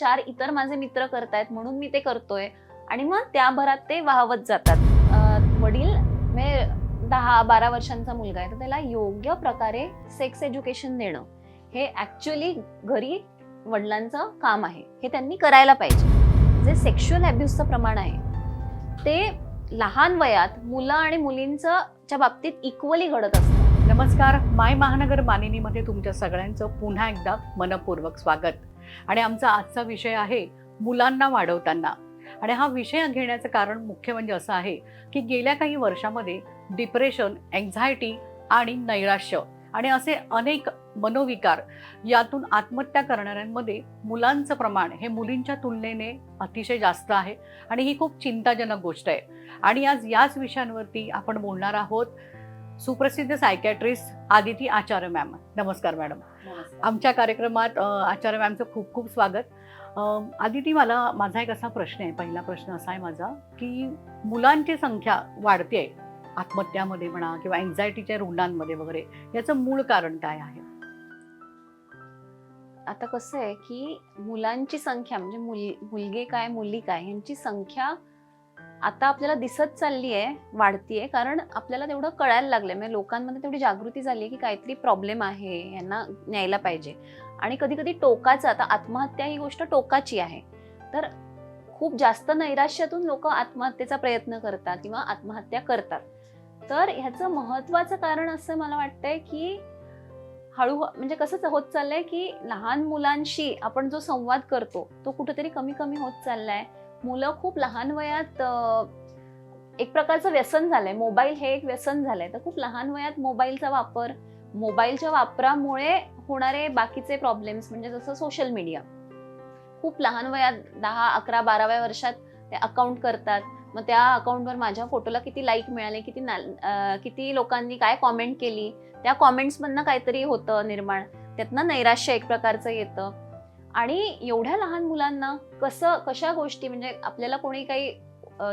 चार इतर माझे मित्र करतायत म्हणून मी ते करतोय. आणि मग त्या भरात ते वाहवत जातात. वडील म्हणजे दहा बारा वर्षांचा मुलगा आहे तर त्याला योग्य प्रकारे सेक्स एज्युकेशन देणं हे ऍक्च्युली घरी वडिलांचं काम आहे. हे त्यांनी करायला पाहिजे. जे सेक्शुअल अब्युजचं प्रमाण आहे ते लहान वयात मुलं आणि मुलींचं च्या बाबतीत इक्वली घडत असतं. नमस्कार माय महानगर मानिनीमध्ये तुमच्या सगळ्यांचं पुन्हा एकदा मनपूर्वक स्वागत. आणि आमचा आजचा विषय आहे मुलांना वाढवताना. आणि हा विषय घेण्याचं कारण मुख्य म्हणजे असं आहे की गेल्या काही वर्षामध्ये डिप्रेशन एन्झायटी आणि नैराश्य आणि असे अनेक मनोविकार यातून आत्महत्या करणाऱ्यांमध्ये मुलांचं प्रमाण हे मुलींच्या तुलनेने अतिशय जास्त आहे. आणि ही खूप चिंताजनक गोष्ट आहे. आणि आज याच विषयांवरती आपण बोलणार आहोत सुप्रसिद्ध सायकॅट्रिस्ट आदिती आचार्य मॅम नमस्कार मॅडम आमच्या कार्यक्रमात आचार्य मॅमचं खूप खूप स्वागत. आदिती मला माझा एक असा प्रश्न आहे पहिला प्रश्न असा आहे माझा की मुलांची संख्या वाढते आत्महत्यामध्ये म्हणा किंवा एन्झायटीच्या रुग्णांमध्ये वगैरे याचं मूळ कारण काय आहे? आता कसं आहे की मुलांची संख्या म्हणजे मुल मुलगे काय मुली काय ह्यांची संख्या आता आपल्याला दिसत चालली आहे वाढतीये कारण आपल्याला तेवढं कळायला लागलंय. म्हणजे लोकांमध्ये तेवढी जागृती झाली आहे की काहीतरी प्रॉब्लेम आहे यांना न्यायला पाहिजे. आणि कधी कधी टोकाचं आता आत्महत्या ही गोष्ट टोकाची आहे. तर खूप जास्त नैराश्यातून लोक आत्महत्येचा प्रयत्न करतात किंवा आत्महत्या करतात. तर ह्याचं महत्वाचं कारण असं मला वाटतंय की हळू म्हणजे कसं होत चाललंय की लहान मुलांशी आपण जो संवाद करतो तो कुठेतरी कमी कमी होत चाललाय. मुलं खूप लहान वयात एक प्रकारचं व्यसन झालंय. मोबाईल हे एक व्यसन झालंय. तर खूप लहान वयात मोबाईलचा वापर मोबाईलच्या वापरामुळे होणारे बाकीचे प्रॉब्लेम्स म्हणजे जसं सोशल मीडिया खूप लहान वयात दहा अकरा बाराव्या वर्षात ते अकाउंट करतात. मग त्या अकाउंटवर माझ्या फोटोला किती लाईक मिळाले किती ना- किती लोकांनी काय कॉमेंट केली त्या कॉमेंट्समधनं काहीतरी होतं निर्माण. त्यातनं नैराश्य एक प्रकारचं येतं. आणि एवढ्या लहान मुलांना कसं कशा गोष्टी म्हणजे आपल्याला कोणी काही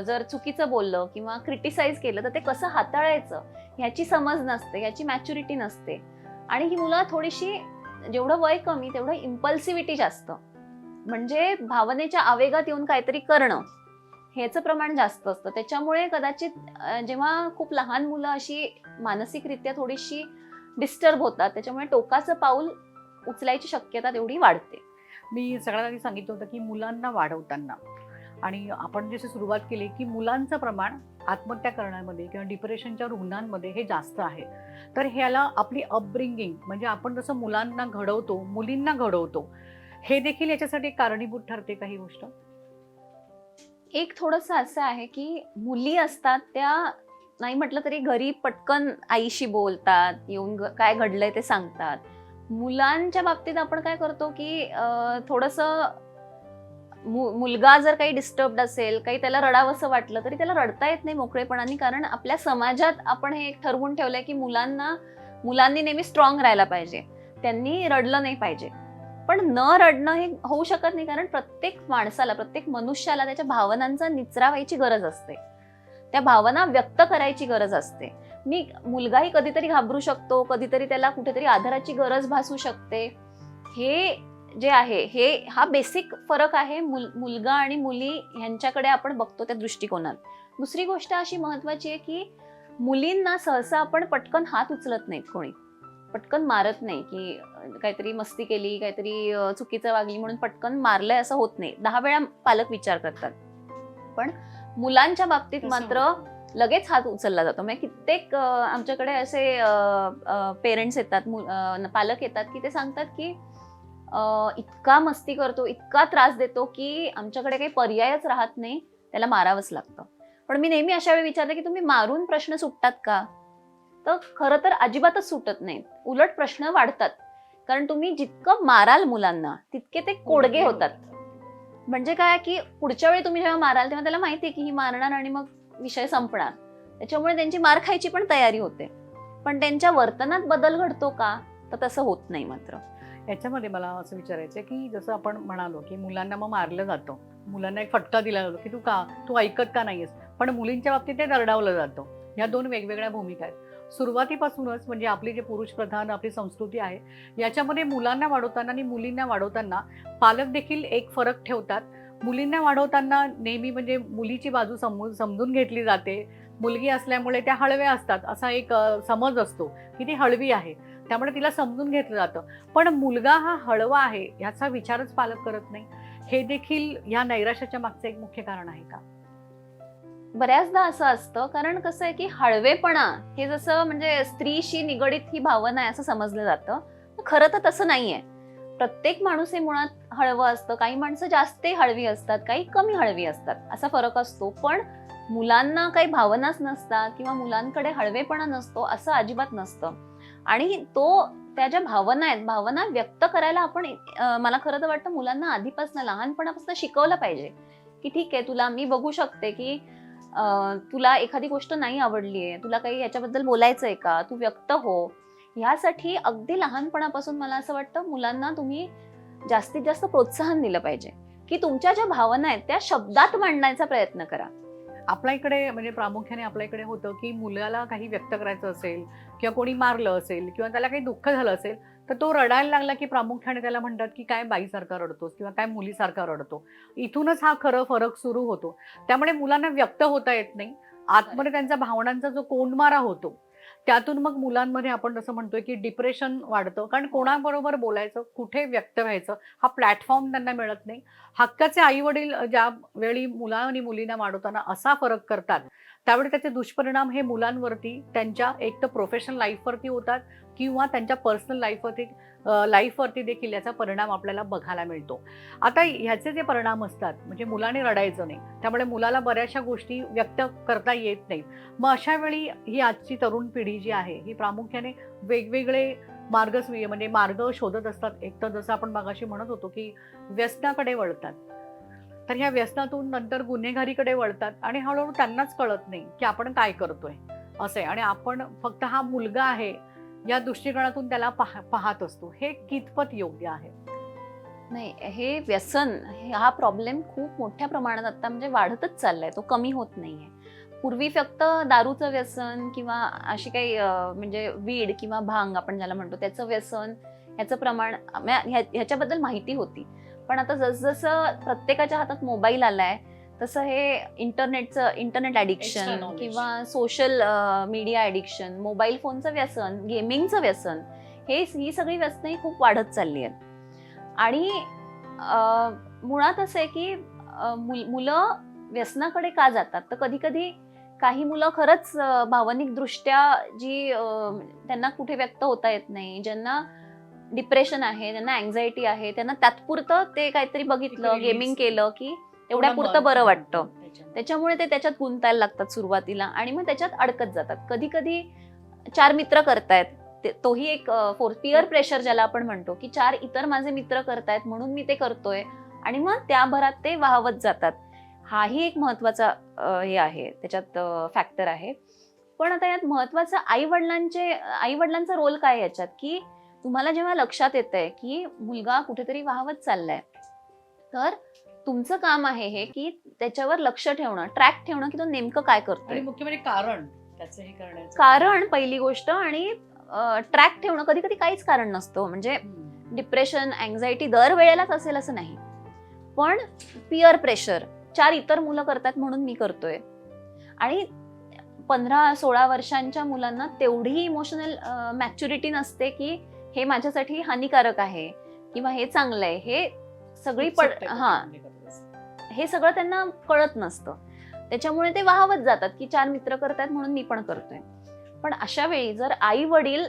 जर चुकीचं बोललं किंवा क्रिटिसाइज केलं तर ते कसं हाताळायचं ह्याची समज नसते ह्याची मॅच्युरिटी नसते. आणि ही मुलं थोडीशी जेवढं वय कमी तेवढं इम्पल्सिव्हिटी जास्त. म्हणजे भावनेच्या आवेगात येऊन काहीतरी करणं ह्याचं प्रमाण जास्त असतं. त्याच्यामुळे कदाचित जेव्हा खूप लहान मुलं अशी मानसिकरित्या थोडीशी डिस्टर्ब होतात त्याच्यामुळे टोकाचं पाऊल उचलायची शक्यता तेवढी वाढते. मी सगळ्यात आधी सांगितलं होतं की मुलांना वाढवताना आणि आपण जशी सुरुवात केली की मुलांचं प्रमाण आत्महत्या करण्यामध्ये किंवा डिप्रेशनच्या रुग्णांमध्ये हे जास्त आहे. तर ह्याला आपली अपब्रिंगिंग म्हणजे आपण जसं मुलांना घडवतो मुलींना घडवतो हे देखील याच्यासाठी कारणीभूत ठरते काही गोष्ट? एक थोडंसं असं आहे की मुली असतात त्या नाही म्हटलं तरी घरी पटकन आईशी बोलतात येऊन काय घडलंय ते सांगतात. मुलांच्या बाबतीत आपण काय करतो की थोडस थोडंसं मुलगा जर काही डिस्टर्बड असेल काही त्याला रडावंसं वाटलं तरी त्याला रडता येत नाही मोकळेपणाने कारण आपल्या समाजात आपण हे एक ठरवून ठेवलंय की मुलांना मुलांनी नेहमी स्ट्रॉंग राहायला पाहिजे. त्यांनी रडलं नाही पाहिजे. पण न रडणं हे होऊ शकत नाही कारण प्रत्येक माणसाला प्रत्येक मनुष्याला त्याच्या भावनांचा निचरा व्हायची गरज असते. त्या भावना व्यक्त करायची गरज असते. मी मुलगाही कधीतरी घाबरू शकतो कधीतरी त्याला कुठेतरी आधाराची गरज भासू शकते. हे जे आहे हे हा बेसिक फरक आहे मुल मुलगा आणि मुली ह्यांच्याकडे आपण बघतो त्या दृष्टिकोनात. दुसरी गोष्ट अशी महत्वाची आहे की मुलींना सहसा आपण पटकन हात उचलत नाहीत कोणी. पटकन मारत नाही की काहीतरी मस्ती केली काहीतरी चुकीचं वागली म्हणून पटकन मारलंय असं होत नाही. दहा वेळा पालक विचार करतात. पण मुलांच्या बाबतीत मात्र लगेच हात उचलला जातो. म्हणजे कित्येक आमच्याकडे असे पेरेंट्स येतात पालक येतात की ते सांगतात की इतका मस्ती करतो इतका त्रास देतो की आमच्याकडे काही पर्यायच राहत नाही त्याला मारावंच लागतं. पण मी नेहमी अशा वेळी विचारते की तुम्ही मारून प्रश्न सुटतात का? तर खरं तर अजिबातच सुटत नाहीत. उलट प्रश्न वाढतात. कारण तुम्ही जितकं माराल मुलांना तितके ते कोडगे होतात. म्हणजे काय की पुढच्या वेळी तुम्ही जेव्हा माराल तेव्हा त्याला माहिती आहे की ही मारणार आणि मग विषय संपणार. त्याच्यामुळे त्यांची मार खायची पण तयारी होते. पण त्यांच्या वर्तनात बदल घडतो का? तर तसं होत नाही मात्र. याच्यामध्ये मला असं विचारायचं की जसं आपण म्हणालो की मुलांना मग मारलं जातं. मुलांना एक फटका दिला जातो की तू का तू ऐकत का नाहीयेस? पण मुलींच्या बाबतीत ते दरडावलं जातं. ह्या दोन वेगवेगळ्या भूमिका आहेत. सुरुवातीपासूनच म्हणजे आपली जे पुरुष प्रधान आपली संस्कृती आहे याच्यामध्ये मुलांना वाढवताना आणि मुलींना वाढवताना पालक देखील एक फरक ठेवतात. मुलींना वाढवताना नेहमी म्हणजे मुलीची बाजू समजून समजून घेतली जाते. मुलगी असल्यामुळे त्या हळव्या असतात असा एक समज असतो की ती हळवी आहे. त्यामुळे तिला समजून घेतलं जातं. पण मुलगा हा हळवा आहे ह्याचा विचारच पालक करत नाही. हे देखील या नैराश्याच्या मागचं एक मुख्य कारण आहे का? बऱ्याचदा असं असतं कारण कसं आहे की हळवेपणा हे जसं म्हणजे स्त्रीशी निगडीत ही भावना आहे असं समजलं जातं. खरं तर तसं नाहीये. प्रत्येक माणूस हे मुळात हळवं असतं काही माणसं जास्त हळवी असतात काही कमी हळवी असतात असा फरक असतो. पण मुलांना काही भावनाच नसतात किंवा मुलांकडे हळवेपणा नसतो असं अजिबात नसतं. आणि तो त्या ज्या भावना आहेत भावना व्यक्त करायला आपण मला खरं तर वाटतं मुलांना आधीपासून लहानपणापासून शिकवलं पाहिजे. की ठीक आहे तुला मी बघू शकते की तुला एखादी गोष्ट नाही आवडली आहे तुला काही याच्याबद्दल बोलायचं आहे का तू व्यक्त हो. ह्यासाठी अगदी लहानपणापासून मला असं वाटतं मुलांना तुम्ही जास्तीत जास्त प्रोत्साहन दिलं पाहिजे. की तुमच्या ज्या भावना आहेत त्या शब्दात मांडण्याचा प्रयत्न करा. आपल्या इकडे म्हणजे प्रामुख्याने आपल्या इकडे होतं की मुलाला काही व्यक्त करायचं असेल किंवा कोणी मारलं असेल किंवा त्याला काही दुःख झालं असेल तर तो रडायला लागला की प्रामुख्याने त्याला म्हणतात की काय बाईसारखा रडतोस किंवा काय मुलीसारखा रडतो. इथूनच हा खरं फरक सुरू होतो. त्यामुळे मुलांना व्यक्त होता येत नाही. आतमध्ये त्यांच्या भावनांचा जो कोंडमारा होतो त्यातून मग मुलांमध्ये आपण जसं म्हणतोय की डिप्रेशन वाढतं. कारण कोणाबरोबर बोलायचं कुठे व्यक्त व्हायचं हा प्लॅटफॉर्म त्यांना मिळत नाही. हक्काचे आई वडील ज्या वेळी मुला आणि मुलींना वाढवताना असा फरक करतात त्यावेळी त्याचे दुष्परिणाम हे मुलांवरती त्यांच्या एक तर प्रोफेशनल लाईफवरती होतात किंवा त्यांच्या पर्सनल लाईफवरती लाईफवरती देखील याचा परिणाम आपल्याला बघायला मिळतो. आता ह्याचे जे परिणाम असतात म्हणजे मुलाने रडायचं नाही त्यामुळे मुलाला बऱ्याचशा गोष्टी व्यक्त करता येत नाहीत. मग अशा वेळी ही आजची तरुण पिढी जी आहे ही प्रामुख्याने वेगवेगळे मार्ग म्हणजे मार्ग शोधत असतात. एक तर जसं आपण मागाशी म्हणत होतो की व्यसनाकडे वळतात. तर ह्या व्यसनातून नंतर गुन्हेगारीकडे वळतात आणि हळूहळू त्यांनाच कळत नाही की आपण काय करतोय. असे आणि आपण फक्त हा मुलगा आहे या दृष्टिकोनातून त्याला पाह पाहत असतो. हे कितपत योग्य आहे? नाही हे व्यसन हा प्रॉब्लेम खूप मोठ्या प्रमाणात आता म्हणजे वाढतच चाललाय. तो कमी होत नाहीये. पूर्वी फक्त दारूचं व्यसन किंवा अशी काही म्हणजे वीड किंवा भांग आपण ज्याला म्हणतो त्याचं व्यसन ह्याचं प्रमाण ह्याच्याबद्दल माहिती होती. पण आता जसजसं प्रत्येकाच्या हातात मोबाईल आलाय तसं हे इंटरनेटचं इंटरनेट ॲडिक्शन. किंवा सोशल मीडिया ॲडिक्शन मोबाईल फोनचं व्यसन गेमिंगचं व्यसन हे ही सगळी व्यसनं खूप वाढत चालली आहेत आणि मुळात असं आहे की मुल- व्यसनाकडे का जातात तर कधी कधी काही मुलं खरंच भावनिकदृष्ट्या जी त्यांना कुठे व्यक्त होता येत नाही ज्यांना डिप्रेशन आहे ज्यांना अँझायटी आहे त्यांना तात्पुरतं ते काहीतरी बघितलं. गेमिंग केलं की तेवढ्या पुरतं बरं वाटतं. त्याच्यामुळे ते त्याच्यात गुंतायला लागतात सुरुवातीला आणि मग त्याच्यात अडकत जातात. कधी कधी चार मित्र करतायत. ते- तोही एक फोर पिअर प्रेशर ज्याला आपण म्हणतो की चार इतर माझे मित्र करतायत म्हणून मी ते करतोय आणि मग त्या भरात ते वाहवत जातात. हाही एक महत्त्वाचा हे आहे. त्याच्यात फॅक्टर आहे. पण आता यात महत्वाचं आई वडिलांचे आई वडिलांचा रोल काय याच्यात? की तुम्हाला जेव्हा लक्षात येत आहे की मुलगा कुठेतरी वाहवत चाललाय तर तुमचं काम आहे हे की त्याच्यावर लक्ष ठेवणं ट्रॅक ठेवणं की तो नेमकं काय आणि मुख्य म्हणजे कारण त्याचं हे करण्याचं. कारण पहिली गोष्ट आणि ट्रॅक ठेवणं कधी कधी काहीच कारण नसतं. म्हणजे हम्म. डिप्रेशन अँझायटी दर वेळेलाच असेल असं नाही. पण पिअर प्रेशर चार इतर मुलं करतात म्हणून मी करतोय. आणि पंधरा सोळा वर्षांच्या मुलांना तेवढी इमोशनल मॅच्युरिटी नसते की हे माझ्यासाठी हानिकारक आहे किंवा हे चांगलं आहे. हे सगळी पड हा. करत. हे सगळं त्यांना कळत नसतं. त्याच्यामुळे ते वाहवत जातात की चार मित्र करतायत म्हणून मी पण करतोय. पण अशा वेळी जर आई वडील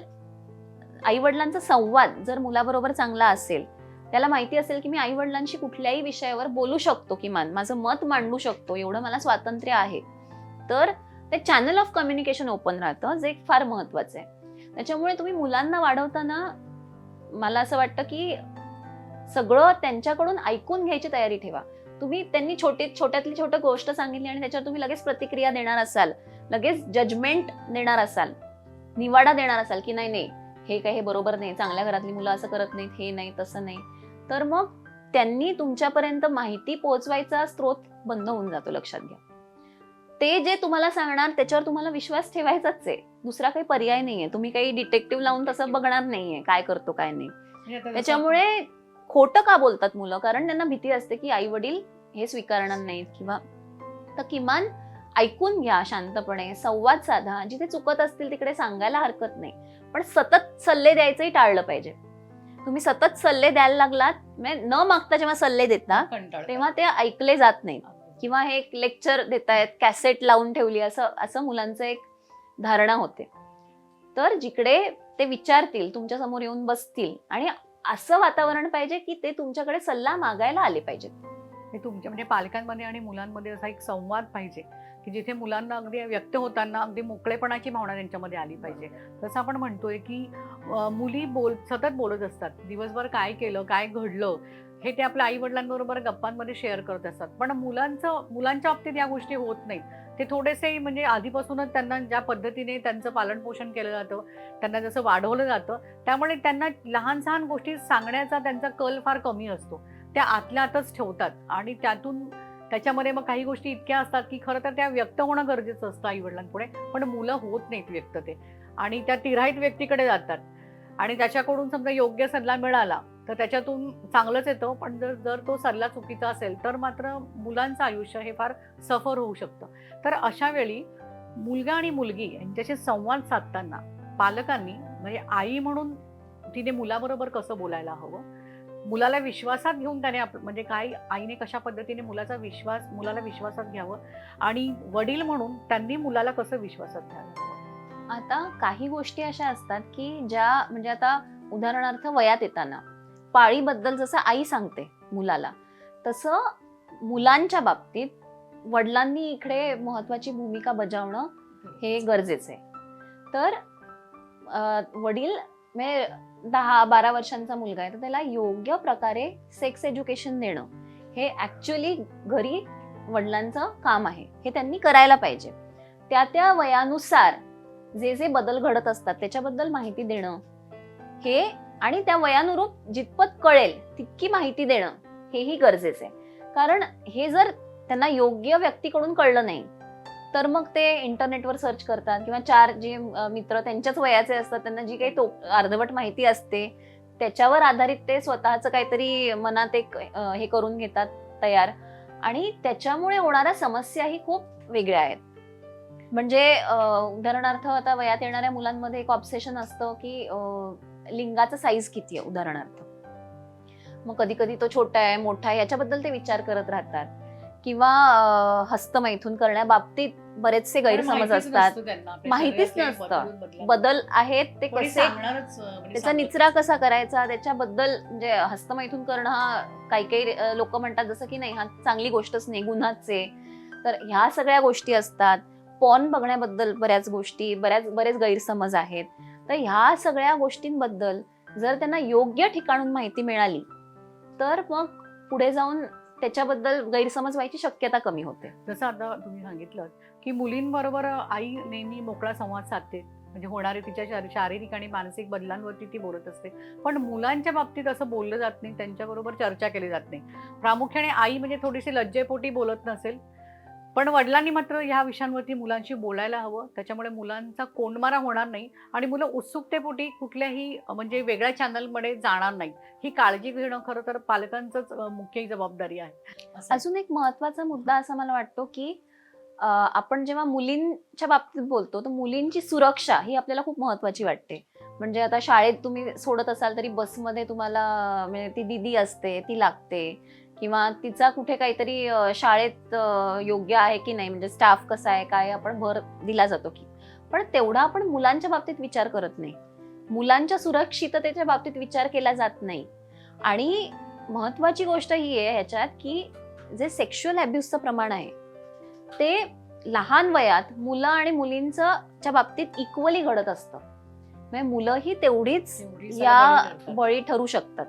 आई वडिलांचा संवाद जर मुलाबरोबर चांगला असेल त्याला माहिती असेल की मी आई वडिलांशी कुठल्याही विषयावर बोलू शकतो किमान माझं मत मांडू शकतो एवढं मला स्वातंत्र्य आहे तर ते चॅनल ऑफ कम्युनिकेशन ओपन राहतं जे फार महत्वाचं आहे. त्याच्यामुळे तुम्ही मुलांना वाढवताना मला असं वाटतं की सगळं त्यांच्याकडून ऐकून घ्यायची तयारी ठेवा. तुम्ही त्यांनी छोटी छोट्यातली छोटी गोष्ट सांगितली आणि त्याच्यावर तुम्ही लगेच प्रतिक्रिया देणार असाल. लगेच जजमेंट देणार असाल. निवाडा देणार असाल की नाही नाही हे काय हे बरोबर नाही चांगल्या घरातली मुलं असं करत नाहीत हे नाही तसं नाही. तर मग त्यांनी तुमच्यापर्यंत माहिती पोहोचवायचा स्रोत बंद होऊन जातो लक्षात घ्या. ते जे तुम्हाला सांगणार त्याच्यावर तुम्हाला विश्वास ठेवायचाच आहे. दुसरा काही पर्याय नाहीये. तुम्ही काही डिटेक्टिव्ह लावून तसं बघणार नाहीये काय करतो काय नाही. त्याच्यामुळे खोटं का बोलतात मुलं? कारण त्यांना भीती असते की आई वडील हे स्वीकारणार नाहीत किंवा तर किमान ऐकून घ्या शांतपणे संवाद साधा. जिथे चुकत असतील तिकडे सांगायला हरकत नाही. पण सतत सल्ले द्यायचंही टाळलं पाहिजे. तुम्ही सतत सल्ले द्यायला लागलात म्हणजे न मागता जेव्हा सल्ले देता. तेव्हा ते ऐकले जात नाहीत. किंवा हे एक लेक्चर देत आहेत कॅसेट लावून ठेवली असं असं मुलांचं एक धारणा होते. तर जिकडे ते विचारतील तुमच्यासमोर येऊन बसतील आणि असं वातावरण पाहिजे की ते तुमच्याकडे सल्ला मागायला आले पाहिजेत. हे तुमच्या म्हणजे पालकांमध्ये आणि मुलांमध्ये असा एक संवाद पाहिजे की जिथे मुलांना अगदी व्यक्त होताना अगदी मोकळेपणाची भावना त्यांच्यामध्ये आली पाहिजे. जसं आपण म्हणतोय की मुली बोल सतत बोलत असतात. दिवसभर काय केलं काय घडलं हे ते आपल्या आई वडिलांबरोबर गप्पांमध्ये शेअर करत असतात. पण मुलांचं मुलांच्या बाबतीत या गोष्टी होत नाहीत. ते थोडेसे म्हणजे आधीपासूनच त्यांना ज्या पद्धतीने त्यांचं पालन पोषण केलं जातं त्यांना जसं वाढवलं जातं त्यामुळे त्यांना लहान सहान गोष्टी सांगण्याचा त्यांचा कल फार कमी असतो. त्या आतल्या आतच ठेवतात आणि त्यातून त्याच्यामध्ये मग काही गोष्टी इतक्या असतात की खरं तर त्या व्यक्त होणं गरजेचं असतं आई वडिलांपुढे पण मुलं होत नाहीत व्यक्त ते. आणि त्या तिराहीत व्यक्तीकडे जातात. आणि त्याच्याकडून समजा योग्य सल्ला मिळाला तर त्याच्यातून चांगलंच येतं पण जर जर तो सल्ला चुकीचा असेल तर मात्र मुलांचं आयुष्य हे फार सफर होऊ शकतं. तर अशा वेळी मुलगा आणि मुलगी यांच्याशी संवाद साधताना पालकांनी म्हणजे आई म्हणून तिने मुलाबरोबर कसं बोलायला हवं? मुलाला विश्वासात घेऊन त्याने आप म्हणजे काय आईने कशा पद्धतीने मुलाचा विश्वास मुलाला विश्वासात घ्यावं? आणि वडील म्हणून त्यांनी मुलाला कसं विश्वासात घ्यावं? आता काही गोष्टी अशा असतात की ज्या म्हणजे आता उदाहरणार्थ वयात येताना. पाळीबद्दल जसं आई सांगते मुलाला तसं मुलांच्या बाबतीत वडिलांनी इकडे महत्वाची भूमिका बजावणं हे गरजेचं आहे. तर वडील म्हणजे दहा बारा वर्षांचा मुलगा आहे तर त्याला योग्य प्रकारे सेक्स एज्युकेशन देणं हे ऍक्च्युली घरी वडिलांचं काम आहे. हे त्यांनी करायला पाहिजे. त्या त्या वयानुसार जे जे बदल घडत असतात त्याच्याबद्दल माहिती देणं हे आणि त्या वयानुरूप जितपत कळेल तितकी माहिती देणं हेही गरजेचं आहे. कारण हे जर त्यांना योग्य व्यक्तीकडून कळलं नाही तर मग ते इंटरनेटवर सर्च करतात किंवा चार जे मित्र त्यांच्याच वयाचे असतात त्यांना जी काही तो अर्धवट माहिती असते त्याच्यावर आधारित ते स्वतःचं काहीतरी मनात एक हे करून घेतात तयार. आणि त्याच्यामुळे होणाऱ्या समस्याही खूप वेगळ्या आहेत. म्हणजे उदाहरणार्थ आता वयात येणाऱ्या मुलांमध्ये एक ऑब्सेशन असतं की लिंगाचा साईज किती आहे उदाहरणार्थ? मग कधी कधी तो छोटा आहे मोठा आहे याच्याबद्दल ते विचार करत राहतात. किंवा हस्तमैथून करण्याबाबतीत बरेचसे गैरसमज असतात. माहितीच नसतं. बदल आहेत ते कसे त्याचा निचरा कसा करायचा? त्याच्याबद्दल म्हणजे हस्तमैथून करणं हा काही काही लोक म्हणतात जसं की नाही हा चांगली गोष्टच नाही गुन्हाच तर ह्या सगळ्या गोष्टी असतात. पॉन बघण्याबद्दल बऱ्याच गोष्टी बऱ्याच बरेच गैरसमज आहेत. तर ह्या सगळ्या गोष्टींबद्दल जर त्यांना योग्य ठिकाणून माहिती मिळाली तर मग पुढे जाऊन त्याच्याबद्दल गैरसमज व्हायची शक्यता कमी होते. जसं आता तुम्ही सांगितलं की मुलींबरोबर आई नेहमी मोकळा संवाद साधते. म्हणजे होणारे तिच्या शारीरिक आणि मानसिक बदलांवरती ती बोलत असते. पण मुलांच्या बाबतीत असं बोललं जात नाही त्यांच्याबरोबर चर्चा केली जात नाही. प्रामुख्याने आई म्हणजे थोडीशी लज्जेपोटी बोलत नसेल पण वडिलांनी मात्र ह्या विषयांवरती मुलांशी बोलायला हवं. त्याच्यामुळे मुलांचा कोंडमारा होणार नाही आणि मुलं उत्सुकतेपोटी कुठल्याही म्हणजे वेगळ्या चॅनलमध्ये जाणार नाही ही काळजी घेणं खरं तर पालकांचंच मुख्य जबाबदारी आहे. अजून एक महत्त्वाचा मुद्दा असा मला वाटतो की आपण जेव्हा मुलींच्या बाबतीत बोलतो तर मुलींची सुरक्षा ही आपल्याला खूप महत्वाची वाटते. म्हणजे आता शाळेत तुम्ही सोडत असाल तरी बसमध्ये तुम्हाला म्हणजे ती दिदी असते ती लागते. किंवा तिचा कुठे काहीतरी शाळेत योग्य आहे की नाही? म्हणजे स्टाफ कसा आहे? काय आपण भर दिला जातो की. पण तेवढा आपण मुलांच्या बाबतीत विचार करत नाही. मुलांच्या सुरक्षिततेच्या बाबतीत विचार केला जात नाही. आणि महत्वाची गोष्ट ही आहे ह्याच्यात की जे सेक्शुअल अब्युजचं प्रमाण आहे ते लहान वयात मुलं आणि मुलींचं च्या बाबतीत इक्वली घडत असतं. म्हणजे मुलंही तेवढीच एवढी या. बळी ठरू शकतात.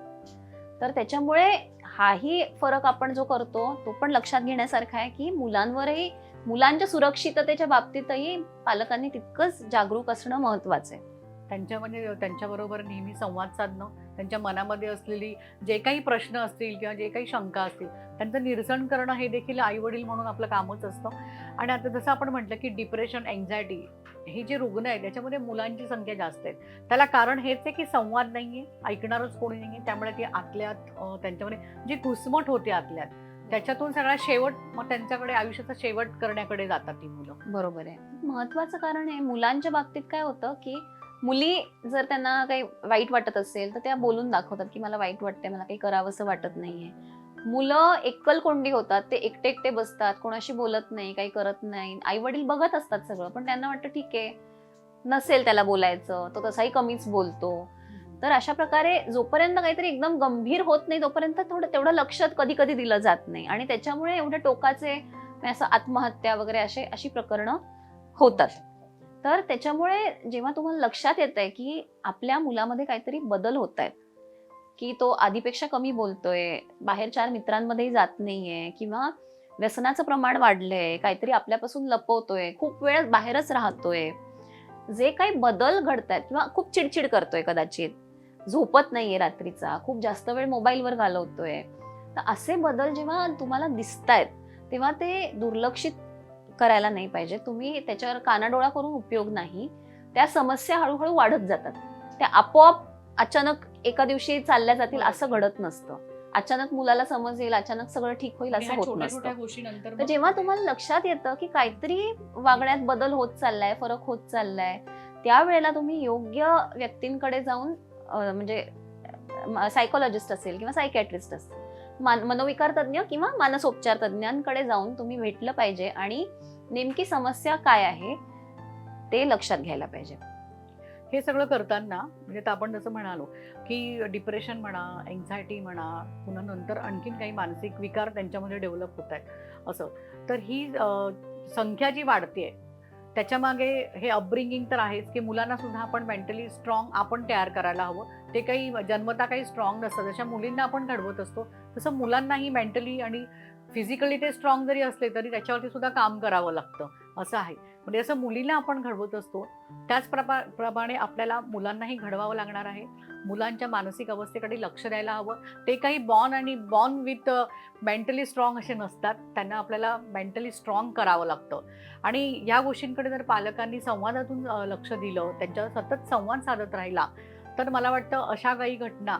तर त्याच्यामुळे हाही फरक आपण जो करतो तो पण लक्षात घेण्यासारखा आहे की मुलांवरही मुलांच्या सुरक्षिततेच्या बाबतीतही पालकांनी तितकंच जागरूक असणं महत्वाचं आहे. त्यांच्या म्हणजे त्यांच्याबरोबर नेहमी संवाद साधणं त्यांच्या मनामध्ये असलेली जे काही प्रश्न असतील किंवा जे काही शंका असतील त्यांचं निरसन करणं हे देखील आई वडील म्हणून आपलं कामच असतं. आणि आता जसं आपण म्हटलं की डिप्रेशन एन्झायटी हे जे रुग्ण आहेत त्याच्यामध्ये मुलांची संख्या जास्त आहे त्याला कारण हेच आहे की संवाद नाही आहे ऐकणारच कोणी नाही आहे त्यामुळे ते आतल्यात त्यांच्यामध्ये जी घुसमट होते आतल्यात त्याच्यातून सगळा शेवट मग त्यांच्याकडे आयुष्याचा शेवट करण्याकडे जातात ती मुलं. बरोबर आहे. महत्वाचं कारण आहे मुलांच्या बाबतीत काय होतं की मुली जर त्यांना काही वाईट वाटत असेल तर त्या बोलून दाखवतात की मला वाईट वाटतंय मला काही करावंसं वाटत नाहीये. मुलं एकल कोंडी होतात ते एकटे एकटे बसतात कोणाशी बोलत नाही काही करत नाही. आई वडील बघत असतात सगळं पण त्यांना वाटतं ठीक आहे नसेल त्याला बोलायचं तो तसाही कमीच बोलतो. तर अशा प्रकारे जोपर्यंत काहीतरी एकदम गंभीर होत नाही तोपर्यंत थोडं तेवढं लक्ष कधी कधी दिलं जात नाही. आणि त्याच्यामुळे एवढे टोकाचे म्हणजे असं आत्महत्या वगैरे असे अशी प्रकरणं होतात. तर त्याच्यामुळे जेव्हा तुम्हाला लक्षात येत आहे की आपल्या मुलामध्ये काहीतरी बदल होत आहेत की तो आधीपेक्षा कमी बोलतोय बाहेर चार मित्रांमध्येही जात नाहीये किंवा व्यसनाचं प्रमाण वाढलंय काहीतरी आपल्यापासून लपवतोय खूप वेळ बाहेरच राहतोय जे काही बदल घडतायत किंवा खूप चिडचिड करतोय कदाचित झोपत नाहीये रात्रीचा खूप जास्त वेळ मोबाईलवर घालवतोय तर असे बदल जेव्हा तुम्हाला दिसतायत तेव्हा ते दुर्लक्षित करायला नाही पाहिजे. तुम्ही त्याच्यावर कानाडोळा करून उपयोग नाही. त्या समस्या हळूहळू वाढत जातात. त्या आपोआप अचानक एका दिवशी चालल्या जातील असं घडत नसतं. अचानक मुलाला समज येईल अचानक सगळं ठीक होईल असं होत नसतं. तर जेव्हा तुम्हाला लक्षात येतं की काहीतरी वागण्यात बदल होत चाललाय फरक होत चाललाय त्यावेळेला तुम्ही योग्य व्यक्तींकडे जाऊन म्हणजे सायकोलॉजिस्ट असेल किंवा सायकॅट्रिस्ट असेल मान मनोविकार तज्ज्ञ किंवा मानसोपचार तज्ज्ञांकडे जाऊन तुम्ही भेटलं पाहिजे आणि नेमकी समस्या काय आहे ते लक्षात घ्यायला पाहिजे. हे सगळं करताना म्हणजे तर आपण जसं म्हणालो की डिप्रेशन म्हणा एन्झायटी म्हणा पुन्हा नंतर आणखीन काही मानसिक विकार त्यांच्यामध्ये डेव्हलप होत आहेत असं. तर ही संख्या जी वाढते त्याच्यामागे हे अपब्रिंगिंग तर आहेच की मुलांना सुद्धा आपण मेंटली स्ट्रॉंग आपण तयार करायला हवं. ते काही जन्मता काही स्ट्रॉंग नसतं जशा मुलींना आपण घडवत असतो तसं मुलांनाही मेंटली आणि फिजिकली ते स्ट्रॉंग जरी असले तरी त्याच्यावरती सुद्धा काम करावं लागतं असं आहे. म्हणजे असं मुलीला आपण घडवत असतो त्याच प्रपा प्रमाणे आपल्याला मुलांनाही घडवावं लागणार आहे. मुलांच्या मानसिक अवस्थेकडे लक्ष द्यायला हवं. ते काही बॉर्न आणि बॉर्न विथ मेंटली स्ट्रॉंग असे नसतात. त्यांना आपल्याला मेंटली स्ट्रॉंग करावं लागतं. आणि या गोष्टींकडे जर पालकांनी संवादातून लक्ष दिलं त्यांच्यावर सतत संवाद साधत राहिला तर मला वाटतं अशा काही घटना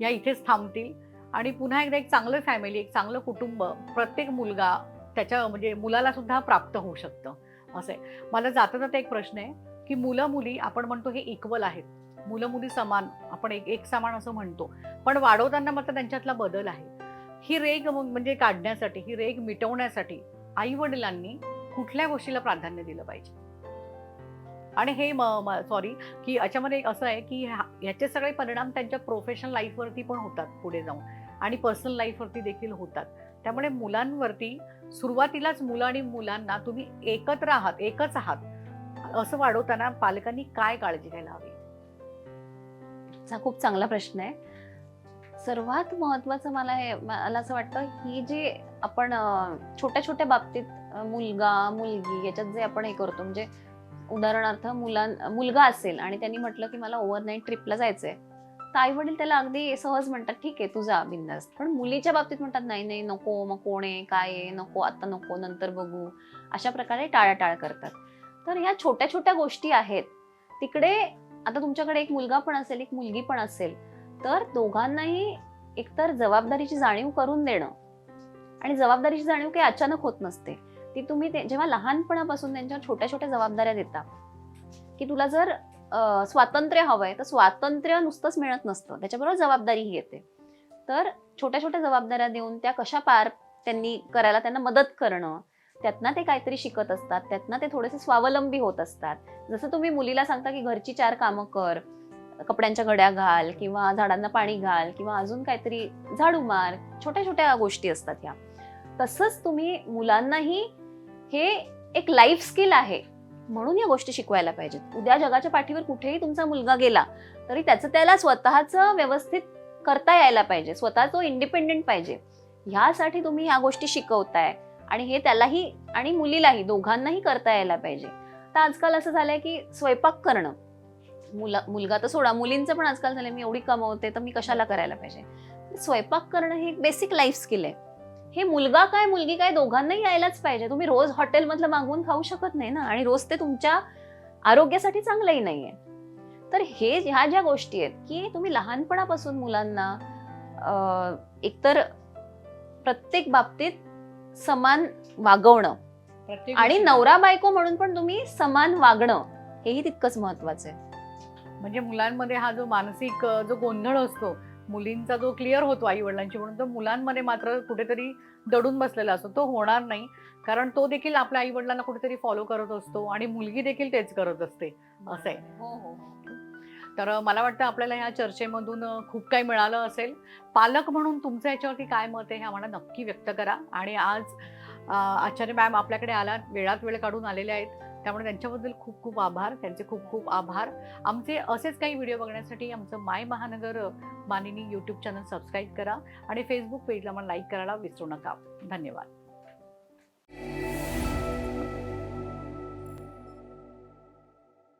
या इथेच थांबतील. आणि पुन्हा एकदा एक चांगलं फॅमिली एक चांगलं कुटुंब प्रत्येक मुलगा त्याच्या म्हणजे मुलाला सुद्धा प्राप्त होऊ शकतं. असं. आहे मला जाता जाता एक प्रश्न आहे की मुलं मुली आपण म्हणतो हे इक्वल आहेत. मुलं मुली समान आपण एक एक समान असं म्हणतो. पण वाढवताना मात्र त्यांच्यातला बदल आहे. ही रेग मग म्हणजे काढण्यासाठी ही रेग मिटवण्यासाठी आई वडिलांनी कुठल्या गोष्टीला प्राधान्य दिलं पाहिजे? आणि हे सॉरी की याच्यामध्ये असं आहे की ह्याचे सगळे परिणाम त्यांच्या प्रोफेशनल लाईफवरती पण होतात पुढे जाऊन. आणि पर्सनल लाईफवरती देखील होतात. त्यामुळे मुलांवरती सुरुवातीलाच मुलं आणि मुलांना तुम्ही एकत्र आहात एकच आहात. असं वाढवताना पालकांनी काय काळजी घ्यायला हवी? हा खूप चांगला प्रश्न आहे. सर्वात महत्वाचं मला हे मला असं वाटतं ही जी आपण छोट्या छोट्या बाबतीत मुलगा मुलगी याच्यात जे आपण हे करतो म्हणजे उदाहरणार्थ मुलां मुलगा असेल आणि त्यांनी म्हटलं की मला ओव्हरनाईट ट्रिपला जायचंय. तर आई वडील त्याला अगदी सहज म्हणतात ठीक आहे तुझा बिंदास. पण मुलीच्या बाबतीत म्हणतात नाही नाही नको मग कोण आहे काय आहे नको आता नको नंतर बघू. अशा प्रकारे टाळाटाळ करतात. तर ह्या छोट्या छोट्या गोष्टी आहेत. तिकडे आता तुमच्याकडे एक मुलगा पण असेल एक मुलगी पण असेल तर दोघांनाही एकतर जबाबदारीची जाणीव करून देणं आणि जबाबदारीची जाणीव काही अचानक होत नसते. ती तुम्ही ते- जेव्हा लहानपणापासून त्यांच्या छोट्या छोट्या जबाबदाऱ्या देता की तुला जर स्वातंत्र्य हवंय तर स्वातंत्र्य नुसतंच मिळत नसतं. त्याच्याबरोबर जबाबदारीही येते. तर छोट्या छोट्या जबाबदाऱ्या देऊन त्या कशा पार त्यांनी करायला त्यांना मदत करणं त्यातनं ते काहीतरी शिकत असतात त्यातनं ते थोडेसे स्वावलंबी होत असतात. जसं तुम्ही मुलीला सांगता की घरची चार कामं कर कपड्यांच्या घड्या घाल किंवा झाडांना पाणी घाल किंवा अजून काहीतरी झाडू मार छोट्या छोट्या गोष्टी असतात ह्या. तसंच तुम्ही मुलांनाही हे एक लाईफ स्किल आहे. म्हणून या गोष्टी शिकवायला पाहिजेत. उद्या जगाच्या पाठीवर कुठेही तुमचा मुलगा गेला तरी त्याचं त्याला स्वतःचं व्यवस्थित करता यायला पाहिजे. स्वतः तो इंडिपेंडेंट पाहिजे. ह्यासाठी तुम्ही ह्या गोष्टी शिकवताय आणि हे त्यालाही आणि मुलीलाही दोघांनाही करता यायला पाहिजे. तर आजकाल असं झालंय की स्वयंपाक करणं. मुला मुलगा तर सोडा मुलींचं पण आजकाल झालं मी एवढी कमवते तर मी कशाला करायला पाहिजे? स्वयंपाक करणं हे एक बेसिक लाईफ स्किल आहे. हे मुलगा काय मुलगी काय दोघांनाही यायलाच पाहिजे. तुम्ही रोज हॉटेलमधलं मागवून खाऊ शकत नाही ना आणि रोज ते तुमच्या आरोग्यासाठी चांगलंही नाहीये. तर हे ह्या ज्या गोष्टी आहेत की तुम्ही लहानपणापासून मुलांना एकतर प्रत्येक बाबतीत समान वागवणं आणि नवरा बायको म्हणून पण तुम्ही समान वागणं हेही तितकंच महत्वाचं आहे. म्हणजे मुलांमध्ये हा जो मानसिक जो गोंधळ असतो मुलींचा जो क्लिअर होतो आई वडिलांची म्हणून तो मुलांमध्ये मात्र कुठेतरी दडून बसलेला असतो. तो होणार नाही. कारण तो देखील आपल्या आई वडिलांना कुठेतरी फॉलो करत असतो आणि मुलगी देखील तेच करत असते. असं आहे. हो हो तर अ, मला वाटतं आपल्याला ह्या चर्चेमधून खूप काही मिळालं असेल. पालक म्हणून तुमचं याच्यावरती काय मत आहे हे आम्हाला नक्की व्यक्त करा. आणि आज आचार्य मॅम आपल्याकडे आला वेळात वेळ काढून आलेले आहेत. त्यामुळे त्यांच्याबद्दल खूप खूप आभार. त्यांचे खूप खूप आभार. आमचे असेच काही व्हिडिओ बघण्यासाठी आमचं माय महानगर मानिनी यूट्यूब चॅनल सबस्क्राईब करा आणि फेसबुक पेजला मला लाईक करायला विसरू नका. धन्यवाद.